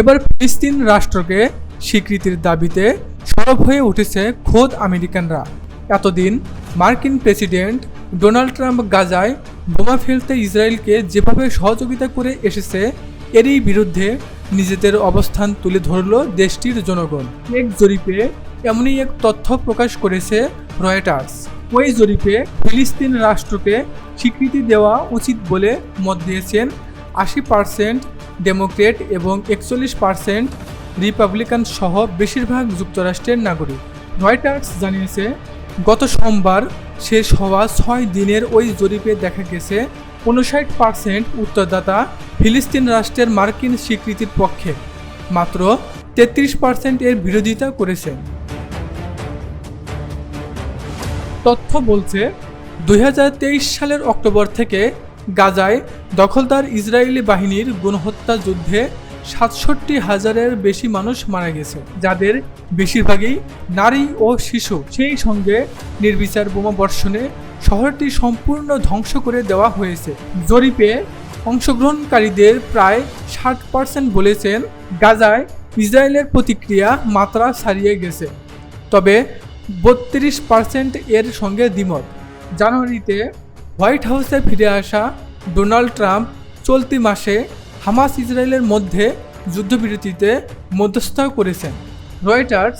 এবার ফিলিস্তিন রাষ্ট্রকে স্বীকৃতির দাবিতে সরব হয়ে উঠেছে খোদ আমেরিকানরা। এতদিন মার্কিন প্রেসিডেন্ট ডোনাল্ড ট্রাম্প গাজায় বোমা ফেলতে ইসরায়েলকে যেভাবে সহযোগিতা করে এসেছে, এরই বিরুদ্ধে নিজেদের অবস্থান তুলে ধরল দেশটির জনগণ। এক জরিপে এমনই এক তথ্য প্রকাশ করেছে রয়টার্স। ওই জরিপে ফিলিস্তিন রাষ্ট্রকে স্বীকৃতি দেওয়া উচিত বলে মত দিয়েছেন আশি পার্সেন্ট ডেমোক্রেট এবং একচল্লিশ পার্সেন্ট রিপাবলিকান সহ বেশিরভাগ যুক্তরাষ্ট্রের নাগরিক। রয়টার্স জানিয়েছে, গত সোমবার শেষ হওয়া ছয় দিনের ওই জরিপে দেখা গেছে, উনষাট পার্সেন্ট উত্তরদাতা ফিলিস্তিন রাষ্ট্রের মার্কিন স্বীকৃতির পক্ষে, মাত্র তেত্রিশ পার্সেন্ট এর বিরোধিতা করেছেন তথ্য বলছে, দুই হাজার তেইশ সালের অক্টোবর থেকে গাজায় দখলদার ইসরায়েলি বাহিনীর গণহত্যা যুদ্ধে সাতষট্টি হাজারের বেশি মানুষ মারা গেছে, যাদের বেশিরভাগই নারী ও শিশু। সেই সঙ্গে নির্বিচার বোমা বর্ষণে শহরটি সম্পূর্ণ ধ্বংস করে দেওয়া হয়েছে। জরিপে অংশগ্রহণকারীদের প্রায় ষাট পার্সেন্ট বলেছেন গাজায় ইসরায়েলের প্রতিক্রিয়া মাত্রা ছাড়িয়ে গেছে। তবে বত্রিশ পার্সেন্ট এর সঙ্গে দ্বিমত। জানুয়ারিতে হোয়াইট হাউসে ফিরে আসা ডোনাল্ড ট্রাম্প চলতি মাসে হামাস ইসরায়েলের মধ্যে যুদ্ধবিরতিতে মধ্যস্থতা করেছেন। রয়টার্স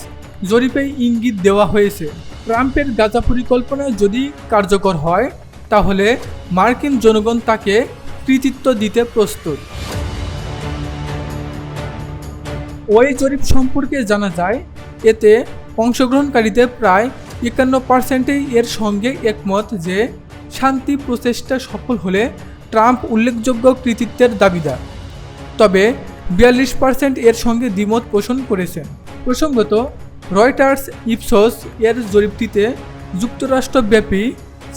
জরিপে ইঙ্গিত দেওয়া হয়েছে, ট্রাম্পের গাজা পরিকল্পনা যদি কার্যকর হয়, তাহলে মার্কিন জনগণ তাকে কৃতিত্ব দিতে প্রস্তুত। ওই জরিপ সম্পর্কে জানা যায়, এতে অংশগ্রহণকারীদের প্রায় একান্ন পার্সেন্টেই এর সঙ্গে একমত যে শান্তি প্রচেষ্টা সফল হলে ট্রাম্প উল্লেখযোগ্য কৃতিত্বের দাবিদার। তবে বিয়াল্লিশ পার্সেন্ট এর সঙ্গে দ্বিমত পোষণ করেছেন। প্রসঙ্গত, রয়টার্স ইপসোস এর জরিপটিতে যুক্তরাষ্ট্রব্যাপী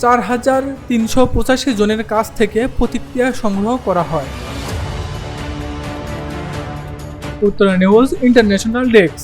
চার হাজার তিনশো পঁচাশি জনের কাছ থেকে প্রতিক্রিয়া সংগ্রহ করা হয়। Uttara news international desk.